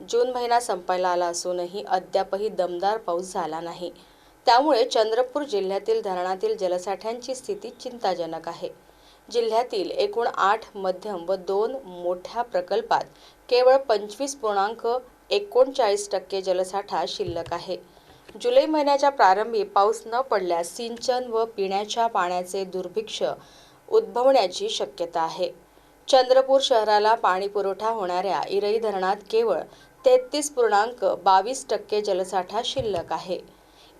जून महिना संपायला आला असूनही अद्यापही दमदार पाऊस झाला नाही. त्यामुळे चंद्रपूर जिल्ह्यातील धरणातील जलसाठ्यांची स्थिती चिंताजनक आहे. जिल्ह्यातील एकूण आठ मध्यम व दोन मोठ्या प्रकल्पात केवळ पंचवीस पूर्णांक एकोणचाळीस टक्के जलसाठा शिल्लक आहे. जुलै महिन्याच्या प्रारंभी पाऊस न पडल्यास सिंचन व पिण्याच्या पाण्याचे दुर्भिक्ष उद्भवण्याची शक्यता आहे. चंद्रपूर शहराला पाणी पुरवठा होणाऱ्या इरई धरणात केवळ तेहतीस पूर्णांक बावीस टक्के जलसाठा शिल्लक आहे.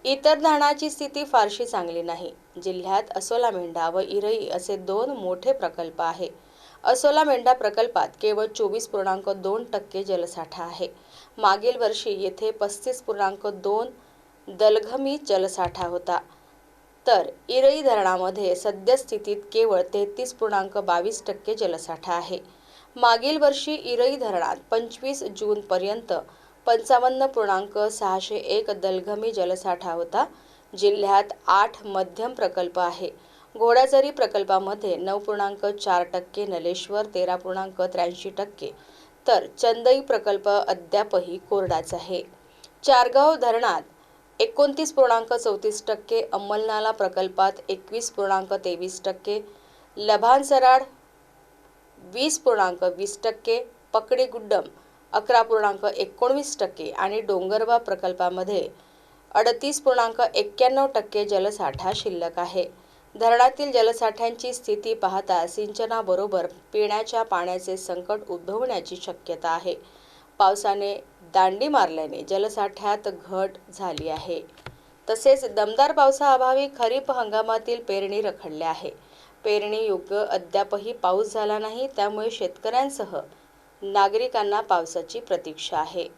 इतर धरणाची स्थिती फारशी चांगली नाही. जिल्ह्यात असोला मेंढा व इरई असे दोन मोठे प्रकल्प आहे. असोला मेंढा प्रकल्पात केवळ चोवीस पूर्णांक दोन टक्के जलसाठा आहे. मागील वर्षी येथे पस्तीस पूर्णांक दोन दलघमी जलसाठा होता. तर इरई धरणामध्ये सद्यस्थितीत केवळ तेहतीस पूर्णांक बावीस टक्के जलसाठा आहे. मागील वर्षी इरई धरणात पंचवीस जूनपर्यंत पंचावन्न पूर्णांक सहाशे एक दलघमी जलसाठा होता. जिल्ह्यात आठ मध्यम प्रकल्प आहे. घोडाझरी प्रकल्पामध्ये नऊ पूर्णांक चार टक्के नलेश्वर तेरा पूर्णांक त्र्याऐंशी टक्के तर चंदई प्रकल्प अद्यापही कोरडाच आहे. चारगाव धरणात एकोणतीस पूर्णांक चौतीस टक्के अंमलनाला प्रकल्पात एकवीस पूर्णांक तेवीस टक्के लभानसराड वीस पूर्णांक वीस टक्के पकडी गुड्डम अकरा पूर्णांक एकोणवीस टक्के आणि डोंगरबा प्रकल्पामध्ये अडतीस पूर्णांक एक्क्याण्णव टक्के जलसाठा शिल्लक आहे. धरणातील जलसाठ्यांची स्थिती पाहता सिंचनाबरोबर पिण्याच्या पाण्याचे संकट उद्भवण्याची शक्यता आहे. पावसाने दांडी मारल्याने जलसाठ्यात घट झाली आहे. तसेच दमदार पावसाअभावी खरीप हंगामातील पेरणी रखडली आहे. पेरणी योग्य अद्यापही पाऊस झाला नाही त्यामुळे शेतकऱ्यांसह नागरिकांना पावसाची प्रतीक्षा आहे.